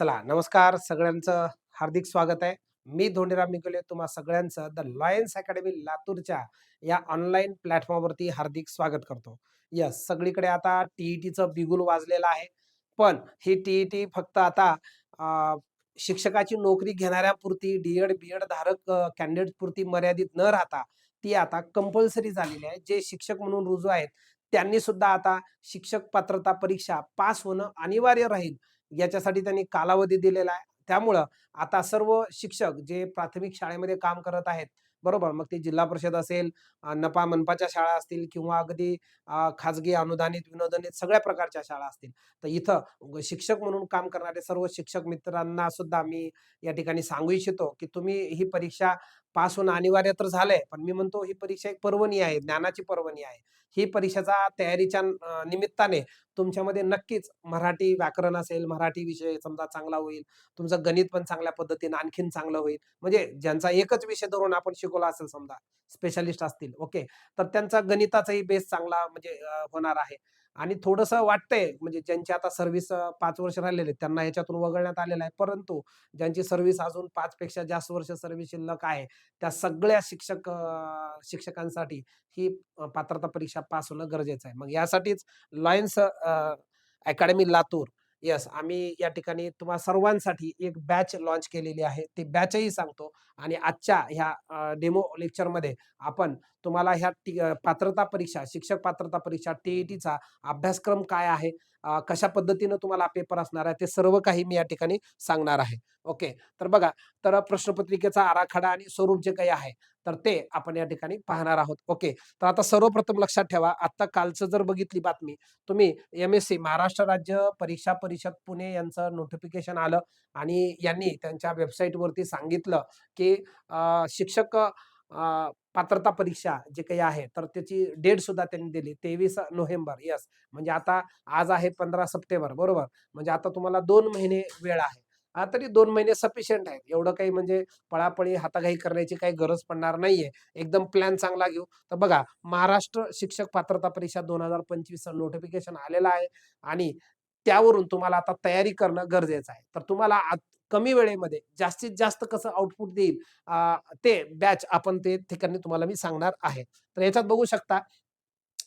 चला नमस्कार सगळ्यांचं. हार्दिक स्वागत आहे. मी धोंडीराम निकोले तुम्हा सगळ्यांचं द लॉयन्स अकॅडमी लातूरच्या या ऑनलाईन प्लॅटफॉर्मवरती हार्दिक स्वागत करतो. यस सगळीकडे आता टीईटीचं बिगुल वाजलेलं आहे. पण ही टीईटी फक्त आता शिक्षकाची नोकरी घेणाऱ्यापुरती डीएड बीएड धारक कॅन्डिडेट पुरती मर्यादित न राहता ती आता कंपल्सरी झालेली आहे. जे शिक्षक म्हणून रुजू आहेत त्यांनी सुद्धा आता शिक्षक पात्रता परीक्षा पास होणं अनिवार्य राहील. याच्यासाठी त्यांनी कालावधी दिलेला आहे. त्यामुळं आता सर्व शिक्षक जे प्राथमिक शाळेमध्ये काम करत आहेत बरोबर मग ते जिल्हा परिषद असेल नपा मनपाच्या शाळा असतील किंवा अगदी खाजगी अनुदानित विनोदनित सगळ्या प्रकारच्या शाळा असतील. तर इथं शिक्षक म्हणून काम करणारे सर्व शिक्षक मित्रांना सुद्धा मी या ठिकाणी सांगू इच्छितो की तुम्ही ही परीक्षा पास होणं अनिवार्य तर झालंय. पण मी म्हणतो ही परीक्षा एक पर्वणी आहे ज्ञानाची पर्वणी आहे. ही परीक्षेचा तयारीच्या निमित्ताने तुमच्यामध्ये नक्कीच मराठी व्याकरण असेल मराठी विषय समजा चांगला होईल तुमचं गणित पण चांगल्या पद्धतीने आणखीन चांगलं होईल. म्हणजे ज्यांचा एकच विषय धरून आपण शिकवला असेल समजा स्पेशालिस्ट असतील ओके तर त्यांचा गणिताचाही बेस चांगला म्हणजे होणार आहे. आणि थोडंसं वाटतंय म्हणजे ज्यांची आता सर्व्हिस पाच वर्ष राहिलेले आहेत, त्यांना ह्याच्यातून वगळण्यात आलेलं आहे. परंतु ज्यांची सर्व्हिस अजून पाच पेक्षा जास्त वर्ष सर्व्हिस शिल्लक आहे त्या सगळ्या शिक्षक शिक्षकांसाठी ही पात्रता परीक्षा पास होणं गरजेचं आहे. मग यासाठीच लॉयन्स अकॅडमी लातूर येस आम्ही या ठिकाणी तुम्हा सर्वांसाठी एक बॅच लॉन्च केलेली आहे. ती बॅचही सांगतो आणि आजच्या ह्या डेमो लेक्चरमध्ये आपण तुम्हाला ह्या टी- पात्रता परीक्षा शिक्षक पात्रता परीक्षा टीईटीचा अभ्यासक्रम काय आहे कशा पद्धतीनं तुम्हाला पेपर असणार आहे ते सर्व काही मी या ठिकाणी सांगणार आहे. ओके? तर बघा तर प्रश्नपत्रिकेचा आराखडा आणि स्वरूप जे काही आहे तर ते आपण या ठिकाणी पाहणार आहोत. ओके? तर आता सर्वप्रथम लक्षात ठेवा आता कालचं जर बघितली बातमी तुम्ही एम एस सी महाराष्ट्र राज्य परीक्षा परिषद पुणे यांचं नोटिफिकेशन आलं आणि यांनी त्यांच्या वेबसाईटवरती सांगितलं की शिक्षक पात्रता परीक्षा जे काही आहे तर त्याची डेट सुद्धा त्यांनी दिली. तेवीस नोव्हेंबर यस. म्हणजे आता आज आहे पंधरा सप्टेंबर बरोबर? म्हणजे आता तुम्हाला दोन महिने वेळ आहे. हा तरी दोन महिने सफिशियंट आहेत. एवढं काही म्हणजे पळापळी हाताघाई करण्याची काही गरज पडणार नाहीये. एकदम प्लॅन चांगला घेऊ. तर बघा महाराष्ट्र शिक्षक पात्रता परीक्षा दोन हजार पंचवीस नोटिफिकेशन आलेलं आहे आणि त्यावरून तुम्हाला आता तयारी करणं गरजेचं आहे. तर तुम्हाला कमी वेळेमध्ये जास्तीत जास्त कसं आउटपुट देईल ते बॅच आपण ते ठिकाणी तुम्हाला मी सांगणार आहे. तर याच्यात बघू शकता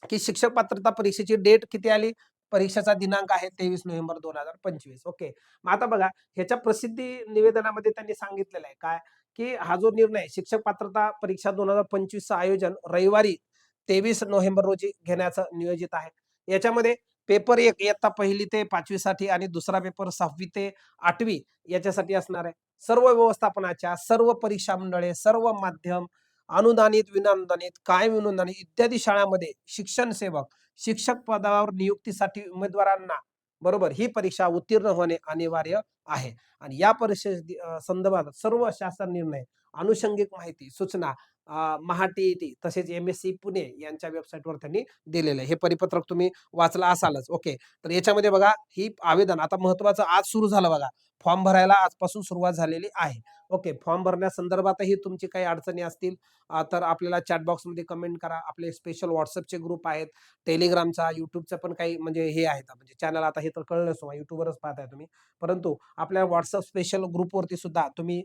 की शिक्षक पात्रता परीक्षेची डेट किती आली? परीक्षेचा दिनांक आहे तेवीस नोव्हेंबर दोन हजार पंचवीस. ओके. मग आता बघा ह्याच्या प्रसिद्धी निवेदनामध्ये त्यांनी सांगितलेलं आहे काय? की हा जो निर्णय शिक्षक पात्रता परीक्षा दोन हजार पंचवीसचं आयोजन रविवारी तेवीस नोव्हेंबर रोजी घेण्याचं नियोजित आहे. याच्यामध्ये पेपर एक इयत्ता पहिली ते पाचवी साठी आणि दुसरा पेपर सहावी ते आठवी याच्यासाठी असणार आहे. सर्व व्यवस्थापनाच्या सर्व परीक्षा मंडळे सर्व माध्यम अनुदानित विनानुदानित कायम अनुदानित इत्यादी शाळांमध्ये शिक्षण सेवक शिक्षक पदावर नियुक्तीसाठी उमेदवारांना बरोबर ही परीक्षा उत्तीर्ण होणे अनिवार्य आहे. आणि या परीक्षे संदर्भात सर्व शासन निर्णय अनुषंगिक माहिती सूचना अ, महा तसेच एम एस सी पुणे यांच्या वेबसाईटवर त्यांनी दिलेलं आहे. हे परिपत्रक तुम्ही वाचलं असालच. ओके. तर याच्यामध्ये बघा ही आवेदन आता महत्वाचं आज सुरू झालं बघा. फॉर्म भरायला आजपासून सुरुवात झालेली आहे. ओके फॉर्म भरण्यासंदर्भातही तुमची काही अडचणी असतील तर आपल्याला चॅटबॉक्समध्ये कमेंट करा. आपले स्पेशल व्हॉट्सअपचे ग्रुप आहेत टेलिग्रामचा युट्यूबचा पण काही म्हणजे हे आहेत. म्हणजे चॅनल आता हे तर कळलं नसतो युट्यूबवरच पाहताय तुम्ही. परंतु आपल्या व्हॉट्सअप स्पेशल ग्रुपवरती सुद्धा तुम्ही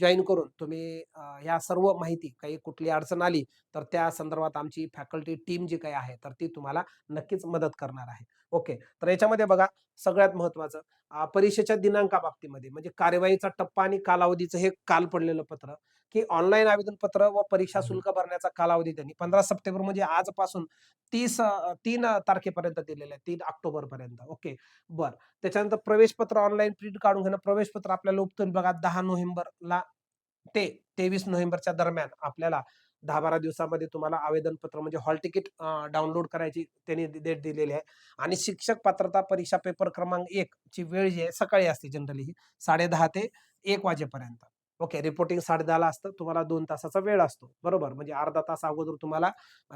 जॉईन करून तुम्ही ह्या सर्व माहिती काही कुठली अडचण आली तर त्या संदर्भात आमची फॅकल्टी टीम जी काही आहे तर ती तुम्हाला नक्कीच मदत करणार आहे. ओके. तर याच्यामध्ये बघा सगळ्यात महत्वाचं परीक्षेच्या दिनांका बाबतीमध्ये म्हणजे कार्यवाहीचा टप्पा आणि कालावधीचं हे काल पडलेलं पत्र की ऑनलाईन आवेदन पत्र व परीक्षा शुल्क भरण्याचा कालावधी त्यांनी पंधरा सप्टेंबर म्हणजे आजपासून तीस तीन तारखेपर्यंत दिलेलं आहे तीन ऑक्टोबर पर्यंत ओके. बर. त्याच्यानंतर प्रवेश पत्र ऑनलाईन प्रिंट काढून घेणं प्रवेश पत्र आपल्याला उपटून बघा दहा नोव्हेंबरला ते तेवीस नोव्हेंबरच्या दरम्यान आपल्याला दहा बारा दिवसामध्ये तुम्हाला आवेदन पत्र म्हणजे हॉल तिकीट डाउनलोड करायची त्यांनी डेट दिलेली आहे. आणि शिक्षक पात्रता परीक्षा पेपर क्रमांक एक ची वेळ जी आहे सकाळी असते जनरली ही साडे दहा ते एक वाजेपर्यंत. ओके रिपोर्टिंग साडे दहाला असतं तुम्हाला दोन तासाचा वेळ असतो. बरोबर म्हणजे अर्धा तास अगोदर तुम्हाला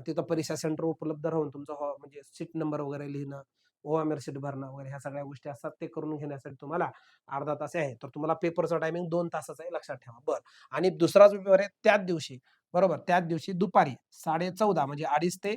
तिथं परीक्षा सेंटर उपलब्ध राहून तुमचं हॉ- म्हणजे सीट नंबर वगैरे लिहिणं ओएमआर शीट भरणं वगैरे ह्या सगळ्या गोष्टी असतात ते करून घेण्यासाठी तुम्हाला अर्धा तास आहे. तर तुम्हाला पेपरचा टायमिंग दोन तासाचा आहे लक्षात ठेवा. बरं. आणि दुसराच पेपर आहे त्याच दिवशी बरोबर त्याच दिवशी दुपारी साडे चौदा म्हणजे अडीच ते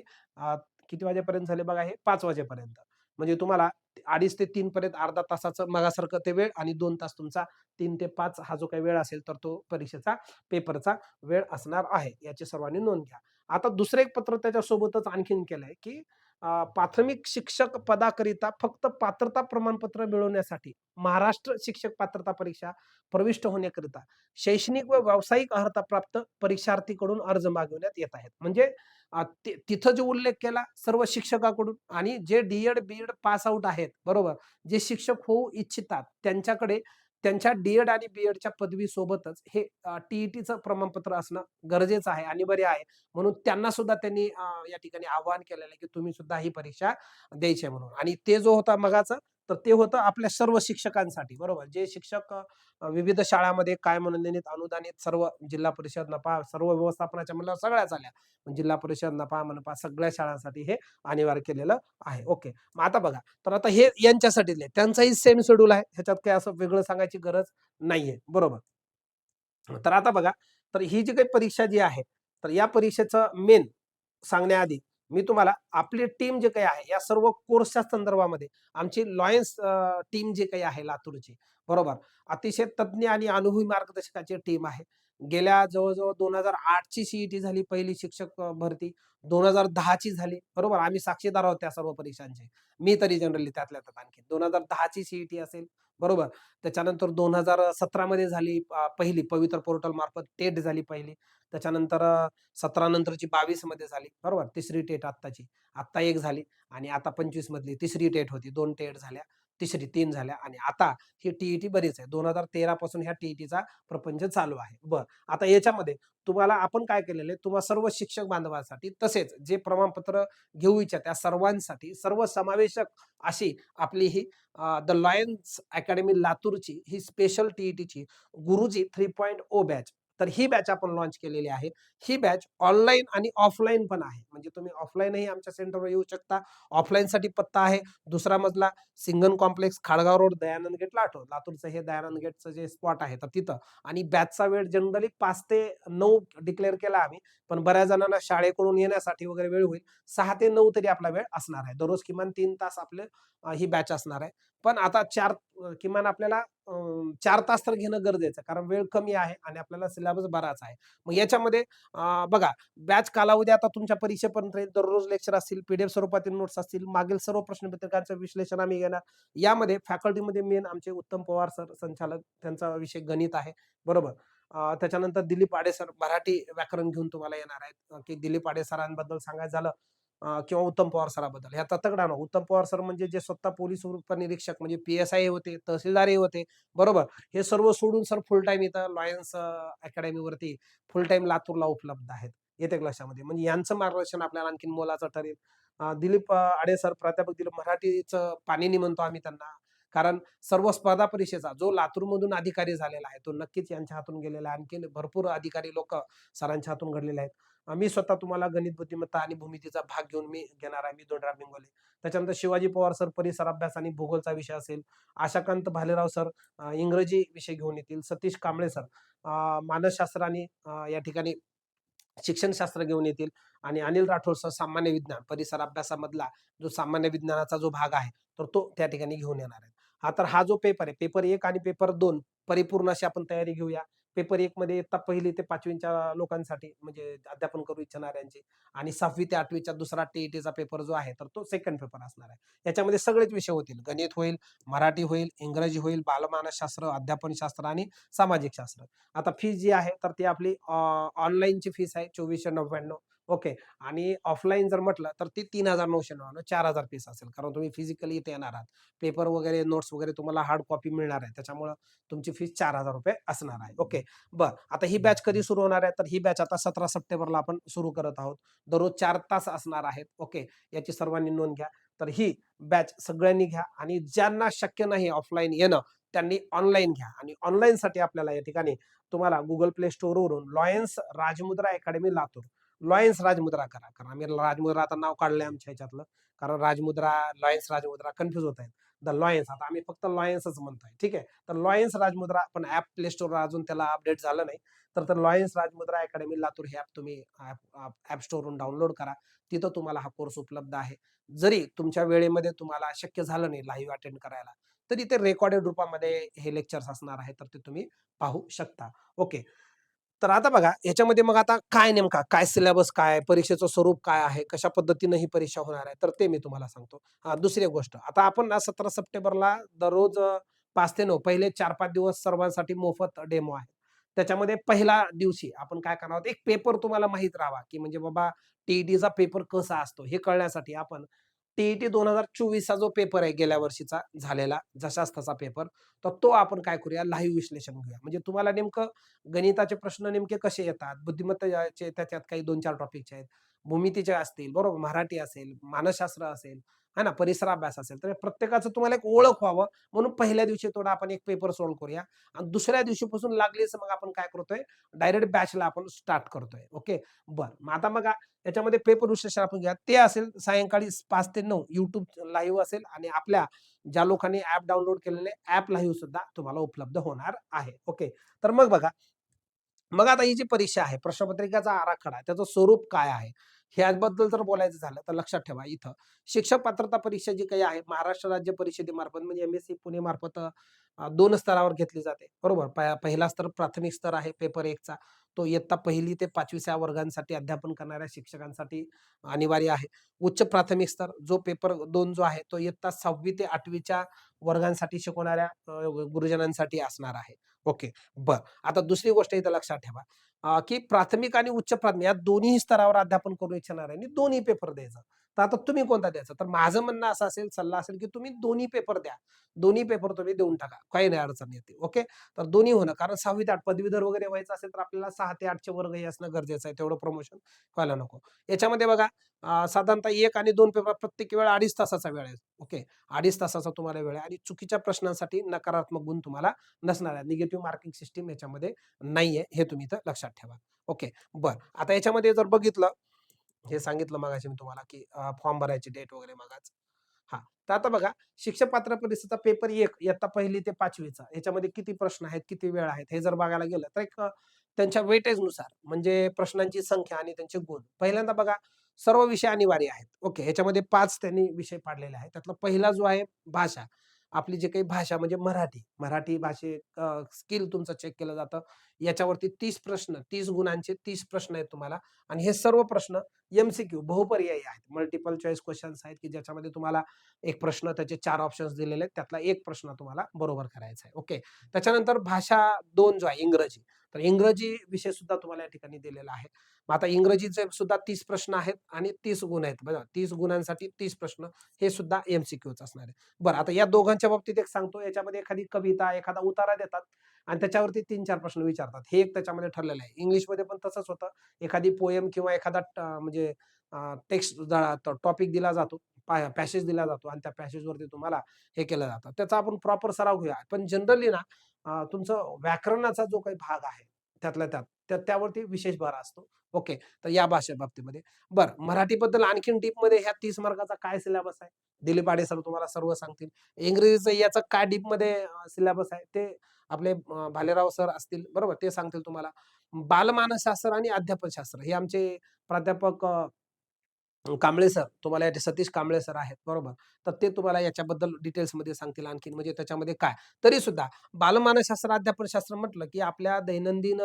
किती वाजेपर्यंत झाले बघा हे? पाच वाजेपर्यंत. म्हणजे तुम्हाला अडीच ते तीन पर्यंत अर्धा तासाचं मगासारखं ते वेळ आणि दोन तास तुमचा तीन ते पाच हा जो काही वेळ असेल तर तो परीक्षेचा पेपरचा वेळ असणार आहे. याची सर्वांनी नोंद घ्या. आता दुसरं एक पत्र त्याच्यासोबतच आणखीन केलंय की प्राथमिक शिक्षक पदाकरिता फक्त पात्रता प्रमाणपत्र मिळवण्यासाठी महाराष्ट्र शिक्षक पात्रता परीक्षा प्रविष्ट होण्याकरिता शैक्षणिक व व्यावसायिक अर्हता प्राप्त परीक्षार्थीकडून अर्ज मागवण्यात येत आहेत. म्हणजे तिथं जो उल्लेख केला सर्व शिक्षकाकडून आणि जे डीएड बीएड पास आउट आहेत बरोबर जे शिक्षक होऊ इच्छितात त्यांच्याकडे त्यांच्या डीएड आणि बीएडच्या पदवी सोबतच हे टीईटीचं प्रमाणपत्र असणं गरजेचं आहे अनिवार्य आहे. म्हणून त्यांना सुद्धा त्यांनी या ठिकाणी आवाहन केलेलं आहे की तुम्ही सुद्धा ही परीक्षा द्यायची आहे म्हणून. आणि ते जो होता मगाचा तर ते होतं आपल्या सर्व शिक्षकांसाठी बरोबर? जे शिक्षक विविध शाळामध्ये काय मनोनयनित अनुदानित सर्व जिल्हा परिषद नफा सर्व व्यवस्थापनाच्या म्हणलं सगळ्याच आल्या जिल्हा परिषद नफा मनपा सगळ्या शाळांसाठी हे अनिवार्य केलेलं आहे. ओके. मग आता बघा. तर आता हे यांच्यासाठी त्यांचाही सेम शेड्यूल आहे. ह्याच्यात काही असं वेगळं सांगायची गरज नाहीये. बरोबर? तर आता बघा. तर ही जी काही परीक्षा जी आहे तर या परीक्षेचं मेन सांगण्याआधी मी तुम्हाला आपली टीम जे काही आहे या सर्व कोर्सच्या संदर्भामध्ये आमची लॉयन्स टीम जे काही आहे लातूरची बरोबर? अतिशय तज्ज्ञ आणि अनुभवी मार्गदर्शकाची टीम आहे. गेल्या जवळजवळ दोन हजार आठची सीईटी झाली पहिली शिक्षक भरती. दोन हजार दहाची झाली बरोबर? आम्ही साक्षीदार आहोत त्या सर्व परीक्षांचे. मी तरी जनरली त्यातल्या त्यात आणखी दोन हजार दहाची सीईटी असेल बरोबर. त्याच्यानंतर दोन हजार सतरामध्ये झाली पहिली पवित्र पोर्टल मार्फत टेट झाली पहिली. त्याच्यानंतर सतरा नंतरची बावीसमध्ये झाली बरोबर तिसरी टेट आत्ताची. आत्ता एक झाली आणि आता पंचवीस मधली तिसरी टेट होती. दोन टेट झाल्या. तिसरी तीन झाल्या आणि आता ही टीईटी बरीच आहे. दोन हजार तेरा पासून ह्या टीईटीचा प्रपंच चालू आहे. बर आता याच्यामध्ये तुम्हाला आपण काय केलेलं आहे? तुम्हा सर्व शिक्षक बांधवांसाठी तसेच जे प्रमाणपत्र घेऊ इच्छा त्या सर्वांसाठी सर्व समावेशक अशी आपली ही द लॉयन्स अकॅडमी लातूरची ही स्पेशल टीईटीची गुरुजी थ्री पॉईंट ओ बॅच तर ही बॅच आपण लॉन्च केलेली आहे. ही बॅच ऑनलाईन आणि ऑफलाईन पण आहे. म्हणजे तुम्ही ऑफलाईनही आमच्या सेंटरवर येऊ शकता. ऑफलाईनसाठी पत्ता आहे. दुसरा मजला Singan complex Khadgaon road Dayanand gate लाटो लातूरचं हे दयानंद गेटचं जे स्पॉट आहे तर तिथं. आणि बॅचचा वेळ जनरली पाच ते नऊ डिक्लेअर केला आम्ही. पण बऱ्याच जणांना शाळेकडून येण्यासाठी वगैरे वेळ होईल. सहा ते नऊ तरी आपला वेळ असणार आहे. दररोज किमान तीन तास आपले ही बॅच असणार आहे. पण आता चार किमान आपल्याला चार तास तर घेणं गरजेचं कारण वेळ कमी आहे आणि आपल्याला सिलेबस बराच आहे. मग याच्यामध्ये बघा बॅच कालावधी आता तुमच्या परीक्षेपर्यंत राहील दररोज लेक्चर असतील पीडीएफ स्वरूपातील नोट्स असतील मागील सर्व प्रश्नपत्रिकांचं विश्लेषण आम्ही घेणार. यामध्ये फॅकल्टीमध्ये मेन आमचे उत्तम पवार सर संचालक त्यांचा विषय गणित आहे बरोबर? त्याच्यानंतर दिलीप आडे सर मराठी व्याकरण घेऊन तुम्हाला येणार आहेत. की दिलीप आडे सरांबद्दल सांगायचं झालं किंवा उत्तम पवार सराबद्दल. ह्या ना उत्तम पवार सर म्हणजे जे स्वतः पोलीस उपनिरीक्षक म्हणजे पी एस आय होते तहसीलदार होते. बरोबर? हे सर्व सोडून सर फुल टाइम इथं लॉयन्स अकॅडमीवरती फुल टाइम लातूरला उपलब्ध आहेत. येत्या का लक्षामध्ये म्हणजे यांचं मार्गदर्शन आपल्याला आणखीन मोलाचं ठरेल. दिलीप आडे सर प्राध्यापक दिलीप मराठीचं पाणी म्हणतो आम्ही त्यांना. कारण सर्व स्पर्धा परीक्षेचा जो लातूरमधून अधिकारी झालेला आहे तो नक्कीच यांच्या हातून गेलेला आहे. आणखीन भरपूर अधिकारी लोक सरांच्या हातून घडलेले आहेत. मी स्वतः तुम्हाला गणित बुद्धिमत्ता आणि भूमितीचा भाग घेऊन मी घेणार आहे. मी दोनराम बिंगोले त्याच्यानंतर शिवाजी पवार सर परिसर अभ्यास आणि भूगोलचा विषय असेल आशाकांत भालेराव सर इंग्रजी विषय घेऊन येतील सतीश कांबळे सर मानसशास्त्र आणि या ठिकाणी शिक्षणशास्त्र घेऊन येतील आणि अनिल राठोड सर सामान्य विज्ञान परिसर अभ्यासामधला जो सामान्य विज्ञानाचा जो भाग आहे तर तो त्या ठिकाणी घेऊन येणार आहे हा तर हा जो पेपर आहे पेपर एक आणि पेपर दोन परिपूर्ण अशी आपण तयारी घेऊया. पेपर एक मध्ये इयत्ता पहिली ते पाचवीच्या लोकांसाठी म्हणजे अध्यापन करू इच्छिणाऱ्यांची आणि सहावी ते आठवीच्या दुसरा टीईटीचा पेपर जो आहे तर तो सेकंड पेपर असणार आहे. याच्यामध्ये सगळेच विषय होतील. गणित होईल मराठी होईल इंग्रजी होईल बालमानसशास्त्र अध्यापन शास्त्र आणि सामाजिक शास्त्र आता फीस जी आहे तर ती आपली ऑनलाईनची फीस आहे चोवीसशे नव्याण्णव ओके. आणि ऑफलाईन जर म्हटलं तर ती तीन हजार नऊशे नव्याण्णव चार हजार फीस असेल. कारण तुम्ही फिजिकली इथे येणार आहात. पेपर वगैरे नोट्स वगैरे तुम्हाला हार्ड कॉपी मिळणार आहे. त्याच्यामुळं तुमची फीस चार हजार रुपये असणार आहे. ओके. बर. आता ही बॅच कधी सुरू होणार आहे? तर ही बॅच आता सतरा सप्टेंबरला आपण सुरू करत आहोत. दररोज चार तास असणार आहेत. ओके. याची सर्वांनी नोंद घ्या. तर ही बॅच सगळ्यांनी घ्या. आणि ज्यांना शक्य नाही ऑफलाईन येणं त्यांनी ऑनलाईन घ्या. आणि ऑनलाईन साठी आपल्याला या ठिकाणी तुम्हाला Google Play स्टोअरवरून Lions Rajmudra Academy Latur Lions Rajmudra करा कारण आम्ही राजमुद्रा आता नाव काढलंय आमच्या ह्याच्यातलं. कारण राजमुद्रा लॉयन्स राजमुद्रा कन्फ्युज होत आहेत. द लॉयन्स आता आम्ही फक्त लॉयन्सच म्हणतोय ठीक आहे? तर लॉयन्स राजमुद्रा पण ऍप प्ले स्टोरवर अजून त्याला अपडेट झालं नाही. तर तर लॉयन्स राजमुद्रा अकॅडमी लातूर हे ऍप तुम्ही ऍप स्टोरवरून डाउनलोड करा. तिथं तुम्हाला हा कोर्स उपलब्ध आहे. जरी तुमच्या वेळेमध्ये तुम्हाला शक्य झालं नाही लाईव्ह अटेंड करायला तरी ते रेकॉर्डेड रूपामध्ये हे लेक्चर्स असणार आहे तर ते तुम्ही पाहू शकता. ओके तर आता बघा याच्यामध्ये मग आता काय नेमका काय सिलेबस काय परीक्षेचं स्वरूप काय आहे कशा पद्धतीनं ही परीक्षा होणार आहे? तर ते मी तुम्हाला सांगतो. हा दुसरी गोष्ट. आता आपण ना सतरा सप्टेंबरला दररोज पाच ते नऊ पहिले चार पाच दिवस सर्वांसाठी मोफत डेमो आहे. त्याच्यामध्ये पहिला दिवशी आपण काय करणार आहोत? एक पेपर तुम्हाला माहीत राहावा की म्हणजे बाबा टीईटीचा पेपर कसा असतो हे कळण्यासाठी आपण टीईटी दोन हजार चोवीसचा जो पेपर आहे गेल्या वर्षीचा झालेला जशाच तसा पेपर तर तो आपण काय करूया? लाईव्ह विश्लेषण घेऊया. म्हणजे तुम्हाला नेमकं गणिताचे प्रश्न नेमके कसे येतात? बुद्धिमत्ताचे त्याच्यात काही दोन चार टॉपिकचे आहेत. भूमितीचे असतील बरोबर? मराठी असेल मानसशास्त्र असेल है ना परिसर अभ्यास असेल तर प्रत्येकाचं तुम्हाला एक ओळख व्हावं. म्हणून पहिल्या दिवशी थोडा आपण एक पेपर सोल्व करूया. आणि दुसऱ्या दिवशीपासून लागलीच मग आपण काय करतोय? डायरेक्ट बॅचला आपण स्टार्ट करतोय. ओके बर. मग आता मग याच्यामध्ये पेपर विश्लेषण आपण घ्या ते असेल सायंकाळी पाच ते नऊ. युट्यूब लाईव्ह असेल आणि आपल्या ज्या लोकांनी ऍप डाउनलोड केलेले ऍप लाईव्ह सुद्धा तुम्हाला उपलब्ध होणार आहे. ओके तर मग बघा. मग आता ही जी परीक्षा आहे प्रश्नपत्रिकेचा आराखडा त्याचं स्वरूप काय आहे? ह्याबद्दल जर बोलायचं झालं तर लक्षात ठेवा इथं. शिक्षक पात्रता परीक्षा जी काही आहे महाराष्ट्र राज्य परिषदेमार्फत म्हणजे एम एस सी पुणे मार्फत दोन स्तरावर घेतली जाते. बरोबर? प- पहिला स्तर प्राथमिक स्तर आहे पेपर एकचा. तो इयत्ता पहिली ते पाचवीच्या वर्गांसाठी अध्यापन करणाऱ्या शिक्षकांसाठी अनिवार्य आहे. उच्च प्राथमिक स्तर जो पेपर दोन जो आहे तो इयत्ता सहावी ते आठवीच्या वर्गांसाठी शिकवणाऱ्या गुरुजनांसाठी असणार आहे. ओके. बर. आता दुसरी गोष्ट इथं लक्षात ठेवा. की प्राथमिक आणि उच्च प्राथमिक या दोन्ही स्तरावर अध्यापन करू इच्छिणार आहे दोन्ही पेपर द्यायचा. तर आता तुम्ही कोणता द्यायचा? तर माझं म्हणणं असं असेल सल्ला असेल की तुम्ही दोन्ही पेपर द्या. दोन्ही पेपर तुम्ही देऊन टाका. काही नाही अडचण येते ओके तर दोन्ही होणं कारण सहावी ते आठ पदवीधर वगैरे व्हायचं असेल तर आपल्याला सहा ते आठचे वर्ग हे असणं गरजेचं आहे. तेवढं प्रमोशन व्हायला नको. याच्यामध्ये बघा साधारणतः एक आणि दोन पेपर प्रत्येक वेळ अडीच तासाचा वेळ आहे ओके अडीच तासाचा तुम्हाला वेळ आहे आणि चुकीच्या प्रश्नांसाठी नकारात्मक गुण तुम्हाला नसणार आहे. निगेटिव्ह मार्किंग सिस्टीम याच्यामध्ये नाहीये हे तुम्ही इथं लक्षात ठेवा ओके बर आता याच्यामध्ये जर बघितलं हे सांगितलं मगाशी मी तुम्हाला की फॉर्म भरायची डेट वगैरे मागाच हा तर आता बघा शिक्षक पात्र परीक्षेचा पेपर एक इयत्ता पहिली ते पाचवीचा याच्यामध्ये किती प्रश्न आहेत किती वेळ आहेत हे जर बघायला गेलं तर एक त्यांच्या वेटेजनुसार म्हणजे प्रश्नांची संख्या आणि त्यांचे गुण. पहिल्यांदा बघा सर्व विषय अनिवार्य आहेत. ओके याच्यामध्ये पाच त्यांनी विषय पाडलेले आहेत. त्यातला पहिला जो आहे भाषा. आपली जे काही भाषा म्हणजे मराठी मराठी भाषे स्किल तुमचं चेक केलं जातं. याच्यावरती तीस प्रश्न तीस गुणांचे तीस प्रश्न आहेत तुम्हाला आणि हे सर्व प्रश्न एमसीक्यू बहुपर्यायी आहेत. मल्टिपल चॉईस क्वेश्चन्स आहेत की ज्याच्यामध्ये तुम्हाला एक प्रश्न त्याचे चार ऑप्शन्स दिलेले आहेत त्यातला एक प्रश्न तुम्हाला बरोबर करायचा आहे. ओके त्याच्यानंतर भाषा दोन जो आहे इंग्रजी. तर इंग्रजी विषय सुद्धा तुम्हाला या ठिकाणी दिलेला आहे. मग आता इंग्रजीचे सुद्धा तीस प्रश्न आहेत आणि तीस गुण आहेत. बघा तीस गुणांसाठी तीस प्रश्न हे सुद्धा एमसीक्यूच असणार आहे. बरं आता या दोघांच्या बाबतीत एक सांगतो. याच्यामध्ये एखादी कविता एखादा उतारा देतात आणि त्याच्यावरती तीन चार प्रश्न विचारतात. हे एक त्याच्यामध्ये ठरलेलं आहे. इंग्लिशमध्ये पण तसंच होतं. एखादी पोयम किंवा एखादा ट- म्हणजे टेक्स्ट टॉपिक दिला जातो. पॅसेज दिला जातो आणि त्या पॅसेजवरती तुम्हाला हे केलं जातं. त्याचा आपण प्रॉपर सराव घेऊया. पण जनरली ना तुमचं व्याकरणाचा जो काही भाग आहे त्यातल्या त्यात त्या- त्यावरती विशेष भर असतो. ओके तर या भाषे बाबतीमध्ये. बरं मराठीबद्दल आणखीन डीपमध्ये ह्या तीस मार्काचा काय सिलेबस आहे? दिलीप आडे सर तुम्हाला सर्व सांगतील. इंग्रजीचं याचं काय डीपमध्ये सिलेबस आहे? ते आपले भालेराव सर असतील. बरोबर? ते सांगतील तुम्हाला. बालमानसशास्त्र आणि अध्यापनशास्त्र हे आमचे प्राध्यापक कांबळे सर तुम्हाला याचे सतीश कांबळे सर आहेत बरोबर? तर ते तुम्हाला याच्याबद्दल डिटेल्समध्ये सांगतील आणखीन म्हणजे त्याच्यामध्ये काय? तरी सुद्धा बालमानसशास्त्र अध्यापनशास्त्र म्हटलं की आपल्या दैनंदिन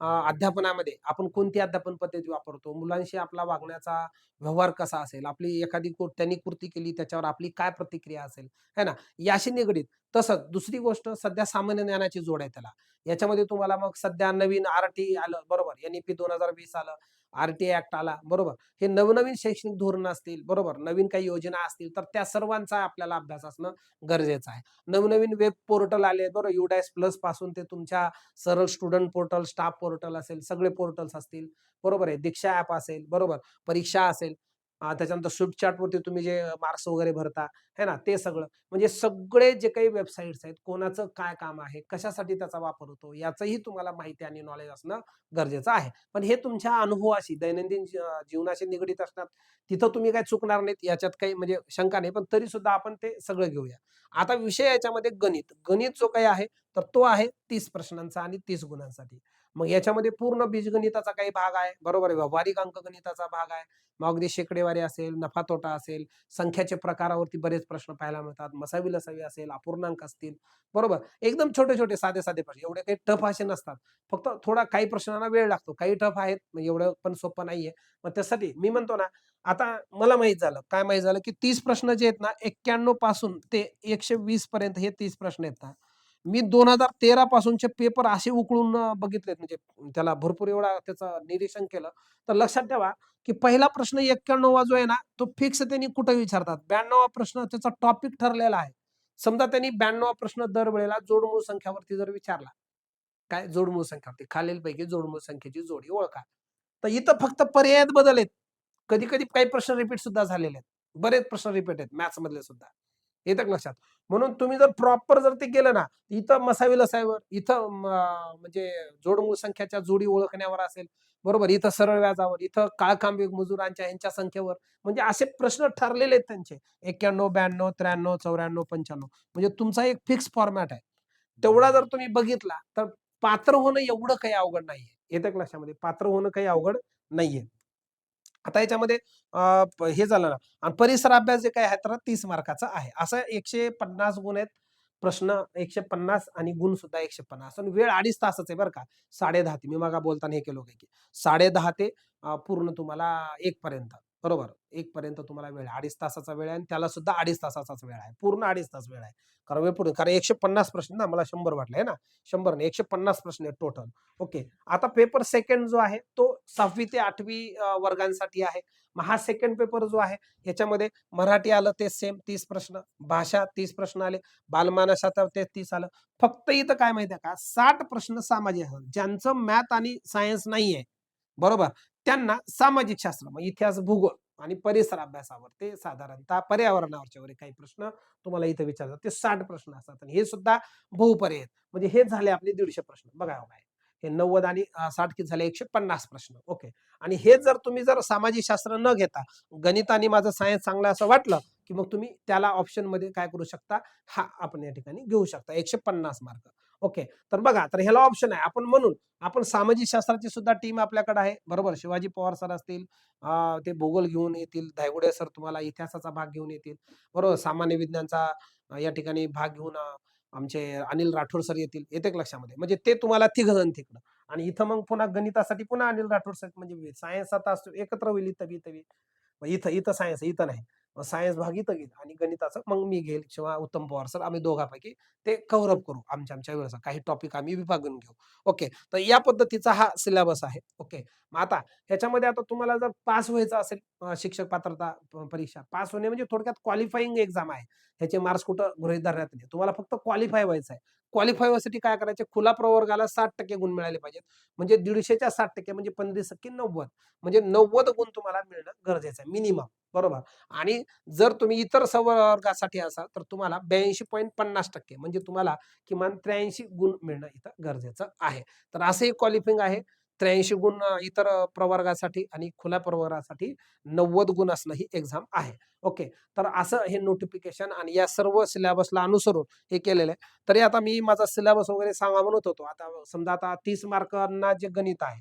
अध्यापनामध्ये आपण कोणती अध्यापन पद्धती वापरतो? मुलांशी आपला वागण्याचा व्यवहार कसा असेल? आपली एखादी त्यांनी कृती केली त्याच्यावर आपली काय प्रतिक्रिया असेल? है ना? याशी निगडीत. तसंच दुसरी गोष्ट सध्या सामान्य ज्ञानाची जोड आहे त्याला. याच्यामध्ये तुम्हाला मग सध्या नवीन आर टी आलं बरोबर? एन ई पी दोन हजार वीस आलं. आरटीआय ऍक्ट आला बरोबर. हे नवनवीन शैक्षणिक धोरण असतील बरोबर. नवीन काही योजना असतील तर त्या सर्वांचा आपल्याला अभ्यास असणं गरजेचं आहे. नवनवीन वेब पोर्टल आले बरोबर युडायस प्लसपासून ते तुमच्या सरळ स्टुडंट पोर्टल स्टाफ पोर्टल असेल सगळे पोर्टल्स असतील बरोबर आहे. दीक्षा ऍप असेल बरोबर. परीक्षा असेल त्याच्यानंतर स्विफ्ट चार्टवरती तुम्ही जे मार्क्स वगैरे भरता, है ना? ते सगळं. म्हणजे सगळे जे काही वेबसाईट्स आहेत, कोणाचं काय काम आहे, कशासाठी त्याचा वापर होतो, याचंही तुम्हाला माहिती आणि नॉलेज असणं गरजेचं आहे. पण हे तुमच्या अनुभवाशी, दैनंदिन जी जीवनाशी निगडीत असतात. तिथं तुम्ही काय चुकणार नाहीत याच्यात काही म्हणजे शंका नाही. पण तरीसुद्धा आपण ते सगळं घेऊया. आता विषय याच्यामध्ये गणित. गणित जो काही आहे, तर तो आहे तीस प्रश्नांचा आणि तीस गुणांसाठी. मग याच्यामध्ये पूर्ण बीजगणिताचा काही भाग आहे, बरोबर आहे. व्यावहारिक अंकगणिताचा भाग आहे. मग अगदी शेकडेवारी असेल, नफा-तोटा असेल, संख्याचे प्रकारावरती बरेच प्रश्न पाहायला मिळतात. मसावी-लसावी असेल, अपूर्णांक असतील, बरोबर. एकदम छोटे-छोटे, साधे-साधे प्रश्न. एवढे काही टफ असे नसतात. फक्त थोडा काही प्रश्नांना वेळ लागतो. काही टफ आहेत, एवढं पण सोपं नाहीये. मग त्यासाठी मी म्हणतो ना, आता मला माहीत झालं, काय माहीत झालं, की तीस प्रश्न जे आहेत ना, 91 पासून ते 120 पर्यंत हे तीस प्रश्न आहेत ना, मी 2013 पासूनचे पेपर असे उकळून बघितलेत म्हणजे त्याला भरपूर एवढा त्याचं निरीक्षण केलं. तर लक्षात ठेवा, की पहिला प्रश्न 91वा जो आहे ना, तो फिक्स त्यांनी कुठे विचारतात. 92वा प्रश्न त्याचा टॉपिक ठरलेला आहे. समजा त्यांनी 92वा प्रश्न दरवेळेला जोडमूळ संख्यावरती जर विचारला. काय? जोडमूळ संख्यावरती. खालीलपैकी जोडमूळ संख्येची जोडी ओळखा. तर इथं फक्त पर्यायात बदल आहेत. कधी-कधी काही प्रश्न रिपीट सुद्धा झालेले आहेत. बरेच प्रश्न रिपीट आहेत मॅथ्समधले सुद्धा. येतं का लक्षात? म्हणून तुम्ही जर प्रॉपर जर ते केलं ना, इथं मसावी-लसावीवर, इथं म म्हणजे जोडमूळ संख्याच्या जोडी ओळखण्यावर असेल, बरोबर. इथं सरळ व्याजावर, इथं काळखांबील मजुरांच्या ह्यांच्या संख्येवर, म्हणजे असे प्रश्न ठरलेले आहेत त्यांचे. 91, 92, 93, 94, 95 म्हणजे तुमचा एक फिक्स फॉर्मॅट आहे. तेवढा जर तुम्ही बघितला, तर पात्र होणं एवढं काही अवघड नाहीये. येतं का लक्षामध्ये? पात्र होणं काही अवघड नाहीये. आता याच्यामध्ये हे झालं ना आणि परिसर अभ्यास जे काय आहे तर तीस मार्काचा आहे. असं 150 गुण आहेत. प्रश्न 150 आणि गुण सुद्धा 150 आणि वेळ अडीच तासच आहे बरं का. साडे दहा ते मी मागा बोलताना हे केलो काय की 10:30 ते पूर्ण तुम्हाला एक पर्यंत, बरोबर. 1 पर्यंत तुम्हाला वेळ आहे. 2.5 तासाचा वेळ आहे आणि त्याला सुद्धा 2.5 तासाचाच वेळ आहे. पूर्ण 2.5 तास वेळ आहे. कारण वेळ पूर्ण कारण 150 प्रश्न ना, मला शंभर वाटले आहे ना. शंभर नाही 150 प्रश्न आहेत टोटल. ओके. आता पेपर सेकंड जो आहे, तो सहावी ते आठवी वर्गांसाठी आहे. मग हा सेकंड पेपर जो आहे, ह्याच्यामध्ये मराठी आलं ते सेम तीस प्रश्न, भाषा तीस प्रश्न आले, बालमानसशास्त्र ते तीस आलं. फक्त इथं काय माहिती आहे का, साठ प्रश्न सामाजिक ज्यांचं मॅथ आणि सायन्स नाहीये, बरोबर. त्यांना सामाजिक शास्त्र, मग इतिहास, भूगोल आणि परिसर अभ्यासावर ते साधारणतः पर्यावरणावरचे वगैरे काही प्रश्न तुम्हाला इथे विचारतात. ते साठ प्रश्न असतात आणि हे सुद्धा बहुपर्य आहेत. म्हणजे हे झाले आपले दीडशे प्रश्न. बघा हो काय. हे 90 आणि साठ किती झाले 150 प्रश्न. ओके. आणि हे जर तुम्ही जर सामाजिक शास्त्र न घेता, गणित आणि माझं सायन्स चांगलं असं वाटलं, की मग तुम्ही त्याला ऑप्शनमध्ये काय करू शकता, हा आपण या ठिकाणी घेऊ शकता. 150 मार्क. ओके. तर बघा, तर ह्याला ऑप्शन आहे. आपण म्हणून आपण सामाजिक शास्त्राची सुद्धा टीम आपल्याकडे आहे, बरोबर. शिवाजी पवार सर असतील, ते भूगोल घेऊन येतील. धायगुडे सर तुम्हाला इतिहासाचा भाग घेऊन येतील, बरोबर. सामान्य विज्ञानचा या ठिकाणी भाग घेऊन आमचे अनिल राठोड सर येतील. येते लक्षामध्ये? म्हणजे ते तुम्हाला तिघजण तिकडं आणि इथं मग पुन्हा गणितासाठी पुन्हा अनिल राठोड सर म्हणजे सायन्स आता असतो एकत्र होईल इथं बी, इथं इथं इथं सायन्स इथं नाही. सायन्स भाग इथं घेईल आणि गणिताचं मग मी घेईल किंवा उत्तम पवार सर आम्ही दोघांपैकी ते कव्हरअप करू आमच्या आमच्या वेळेचा. काही टॉपिक आम्ही विभागून घेऊ. ओके. तर या पद्धतीचा हा सिलेबस आहे. ओके. मग आता ह्याच्यामध्ये आता तुम्हाला जर पास व्हायचं असेल शिक्षक पात्रता परीक्षा, पास होणे म्हणजे थोडक्यात क्वालिफाईंग एक्झाम आहे. ह्याचे मार्क्स कुठं गृहित धरण्यात नाही. तुम्हाला फक्त क्वालिफाय व्हायचं आहे. क्वालिफाय व्हायसाठी काय करायचे, खुला प्रवर्गाला 60% गुण मिळाले पाहिजेत. म्हणजे 150च्या 60% म्हणजे 15 90 म्हणजे 90 गुण तुम्हाला मिळणं गरजेचं आहे मिनिमम, बरोबर. आणि जर तुम्ही इतर संवर्गासाठी असाल, तर तुम्हाला 82.50% म्हणजे तुम्हाला किमान 83 गुण मिळणं इथं गरजेचं आहे. तर असंही क्वालिफिंग आहे. 83 गुण इतर प्रवर्गासाठी आणि खुल्या प्रवर्गासाठी 90 गुण असणं ही एक्झाम आहे. ओके. तर असं हे नोटिफिकेशन आणि या सर्व सिलेबसला अनुसरून हे केलेलं आहे. तरी आता मी माझा सिलेबस वगैरे सांगा म्हणत होतो. आता समजा आता तीस मार्कांना जे गणित आहे.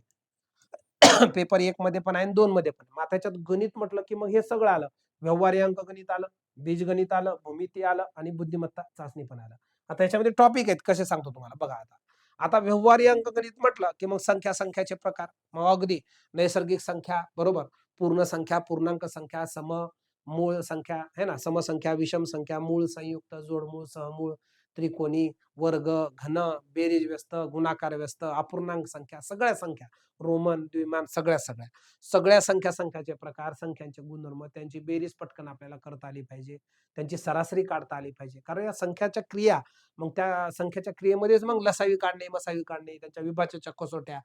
पेपर एक मध्ये पण आहे आणि 2 मध्ये पण. मग त्याच्यात गणित म्हटलं, की मग हे सगळं आलं. व्यवहारी अंकगणित आलं, बीजगणित आलं, भूमिती आलं आणि बुद्धिमत्ता चाचणी पण आलं. आता याच्यामध्ये टॉपिक आहेत कसे सांगतो तुम्हाला बघा आता. आता व्यवहारी अंकगणित म्हटलं, की मग संख्या, संख्याचे प्रकार. मग अगदी नैसर्गिक संख्या, बरोबर. पूर्ण संख्या, पूर्णांक संख्या, सम, मूळ संख्या, आहे ना. समसंख्या, विषम संख्या, मूळ, संयुक्त, जोडमूळ, सहमूळ, त्रिकोणी, वर्ग, घन, बेरीज व्यस्त, गुणाकार व्यस्त, अपूर्णांक संख्या, सगळ्या संख्या. रोमन, द्विमान सगळ्या, सगळ्या. सगळ्या संख्या, संख्याचे प्रकार, संख्यांचे गुणधर्म, त्यांची बेरीज पटकन आपल्याला करता आली पाहिजे. त्यांची सरासरी काढता आली पाहिजे. कारण या संख्याच्या क्रिया, मग त्या संख्याच्या क्रियेमध्येच मग लसावी काढणे, मसावी काढणे, त्यांच्या विभाज्याच्या कसोट्या,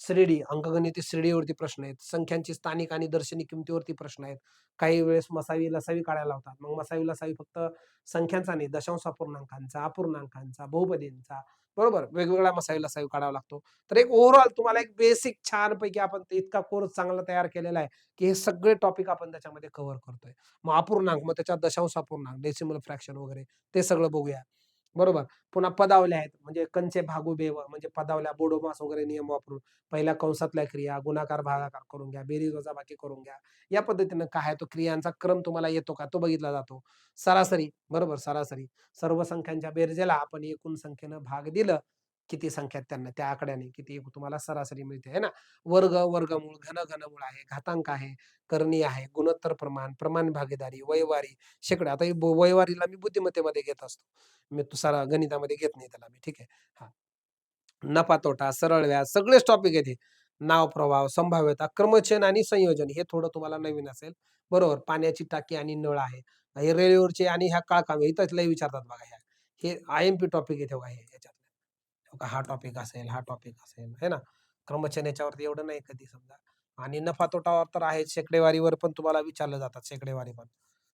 श्रेणी अंकगणिती श्रेणीवरती प्रश्न आहेत. संख्यांची स्थानिक आणि दर्शनी किमतीवरती प्रश्न आहेत. काही वेळेस मसावी लसावी काढायला लावतात. मग मसावी लसावी फक्त संख्यांचा नाही दशांश अपूर्णांकांचा अपूर्णांकांचा बहुपदींचा. बरोबर? वेगवेगळ्या मसावी लसावी काढावा लागतो. तर एक ओव्हरऑल तुम्हाला एक बेसिक छान पैकी आपण इतका कोर्स चांगला तयार केलेला आहे की हे सगळे टॉपिक आपण त्याच्यामध्ये कव्हर करतोय. मग अपूर्णांक मग त्याच्यात दशांश अपूर्णांक डेसिमल फ्रॅक्शन वगैरे ते सगळं बघूया. बरोबर. पुन्हा पदावल्या आहेत. म्हणजे कंचे भागू बेव म्हणजे पदावल्या बोडोमास वगैरे नियम वापरून. पहिल्या कंसातल्या क्रिया गुणाकार भागाकार करून घ्या बेरीज वजाबाकी करून घ्या. या पद्धतीनं काय आहे तो क्रियांचा क्रम तुम्हाला येतो का? तो बघितला जातो. सरासरी बरोबर सरासरी. सर्व संख्यांच्या बेरजेला आपण एकूण संख्येनं भाग दिलं. किती संख्या त्यांना त्या आकड्याने किती तुम्हाला सरासरी मिळते है ना? वर्ग वर्गमूळ घन घनमूळ आहे घातांक आहे करणी आहे गुणोत्तर प्रमाण प्रमाण भागीदारी वयवारी शेकडे. आता वयवारीला मी बुद्धिमत्तेमध्ये घेत असतो. मी तुसारा गणितामध्ये घेत नाही त्याला मी ठीक आहे? हा. नफा तोटा सरळ व्याज सगळेच टॉपिक आहेत नाव प्रभाव संभाव्यता क्रमचयन आणि संयोजन हे थोडं तुम्हाला नवीन असेल. बरोबर? पाण्याची टाकी आणि नळ आहे. हे रेल्वेवरचे आणि ह्या काळकामे इथंच लय विचारतात बघा ह्या. हे आय एम पी टॉपिक येते तेव्हा हे याच्यात. का हा टॉपिक असेल हा टॉपिक असेल है ना? क्रमचन याच्यावरती एवढं नाही कधी समजा. आणि नफा तोटावर तर आहे शेकडेवारीवर पण तुम्हाला विचारलं जातात शेकडेवारी पण.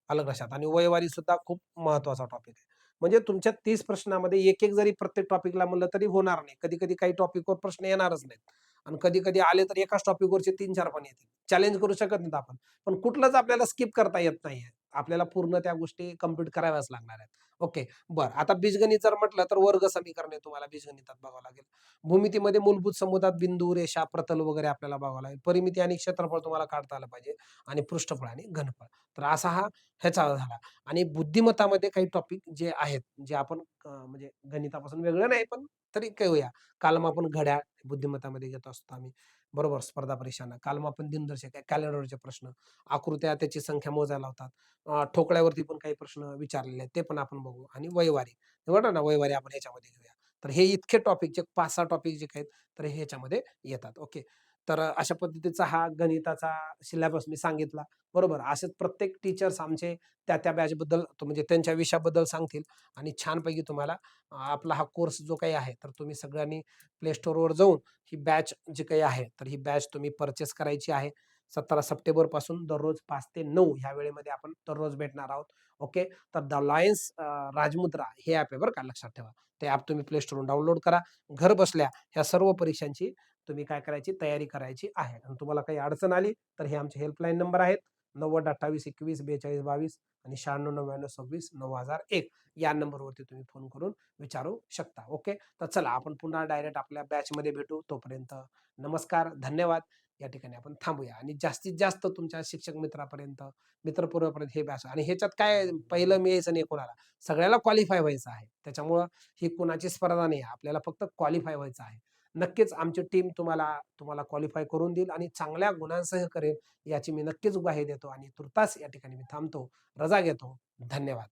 अलग लक्षात. आणि वयवारी सुद्धा खूप महत्त्वाचा टॉपिक आहे. म्हणजे तुमच्या तीस प्रश्नामध्ये एक एक जरी प्रत्येक टॉपिकला म्हणलं तरी होणार नाही. कधी कधी काही टॉपिकवर प्रश्न येणारच नाहीत. आणि कधी कधी आले तर एकाच टॉपिकवरचे तीन चार पण येतील. चॅलेंज करू शकत नाहीत आपण. पण कुठलंच आपल्याला स्किप करता येत नाहीये. आपल्याला पूर्ण त्या गोष्टी कंप्लीट कराव्याच लागणार आहेत. ओके बर. आता बीजगणित जर म्हटलं तर वर्ग समीकरणे तुम्हाला बीजगणितात बघावं लागेल. भूमितीमध्ये मूलभूत समुदात बिंदू रेषा प्रतल वगैरे आपल्याला बघावं लागेल. परिमिती आणि क्षेत्रफळ तुम्हाला काढता आलं पाहिजे आणि पृष्ठफळ आणि घनफळ. तर असा हा ह्याचा झाला. आणि बुद्धिमत्तामध्ये काही टॉपिक जे आहेत जे आपण म्हणजे गणितापासून वेगळं नाही पण तरी कळूया. आपण घड्याळ बुद्धिमत्तामध्ये घेत असतो आम्ही. बरोबर स्पर्धा परीक्षांना. कालमापन दिनदर्शक कॅलेंडरचे प्रश्न आकृत्या त्याची संख्या मोजायला होतात ठोकळ्यावरती पण काही प्रश्न विचारलेले आहेत ते पण आपण बघू. आणि वैवारी. बरोबर ना वैवारी आपण याच्यामध्ये घेऊया. तर हे इतके टॉपिक जे पाच सहा टॉपिक जे आहेत तर हे ह्याच्यामध्ये येतात. ओके तर अशा पद्धतीचा हा गणिताचा सिलेबस मी सांगितला. बरोबर. असेच प्रत्येक टीचर्स आमचे त्या त्या बॅचबद्दल म्हणजे त्यांच्या विषयाबद्दल सांगतील आणि छानपैकी तुम्हाला आपला हा कोर्स जो काही आहे तर तुम्ही सगळ्यांनी प्ले स्टोअरवर जाऊन ही बॅच जी काही आहे तर ही बॅच तुम्ही परचेस करायची आहे. सतरा सप्टेंबरपासून दररोज पाच ते नऊ ह्या वेळेमध्ये आपण दररोज भेटणार आहोत. ओके? तर द लायन्स राजमुद्रा हे ॲप आहे बरं का लक्षात ठेवा. ते ॲप तुम्ही प्ले स्टोरून डाउनलोड करा. घर बसल्या ह्या सर्व परीक्षांची तुम्ही काय करायची? तयारी करायची आहे. आणि तुम्हाला काही अडचण आली तर हे आमचे हेल्पलाईन नंबर आहेत. नव्वद अठ्ठावीस एकवीस बेचाळीस बावीस आणि शहाण्णव नव्याण्णव सव्वीस नऊ हजार एक. या नंबरवरती तुम्ही फोन करून विचारू शकता. ओके तर चला आपण पुन्हा डायरेक्ट आपल्या बॅचमध्ये भेटू. तोपर्यंत नमस्कार धन्यवाद. या ठिकाणी आपण थांबूया. आणि जास्तीत जास्त तुमच्या शिक्षक मित्रापर्यंत मित्रपूर्वापर्यंत हे बॅच आणि ह्याच्यात काय पहिलं मी यायचं नाही कोणाला? सगळ्याला क्वालिफाय व्हायचं आहे. त्याच्यामुळं ही कुणाची स्पर्धा नाही. आहे. आपल्याला फक्त क्वालिफाय व्हायचं आहे. नक्कीच आमची टीम तुम्हाला तुम्हाला क्वालिफाय करून देईल आणि चांगल्या गुणांसह करेल याची मी नक्कीच ग्वाही देतो आणि तुर्तास या ठिकाणी मी थांबतो. रजा घेतो. धन्यवाद.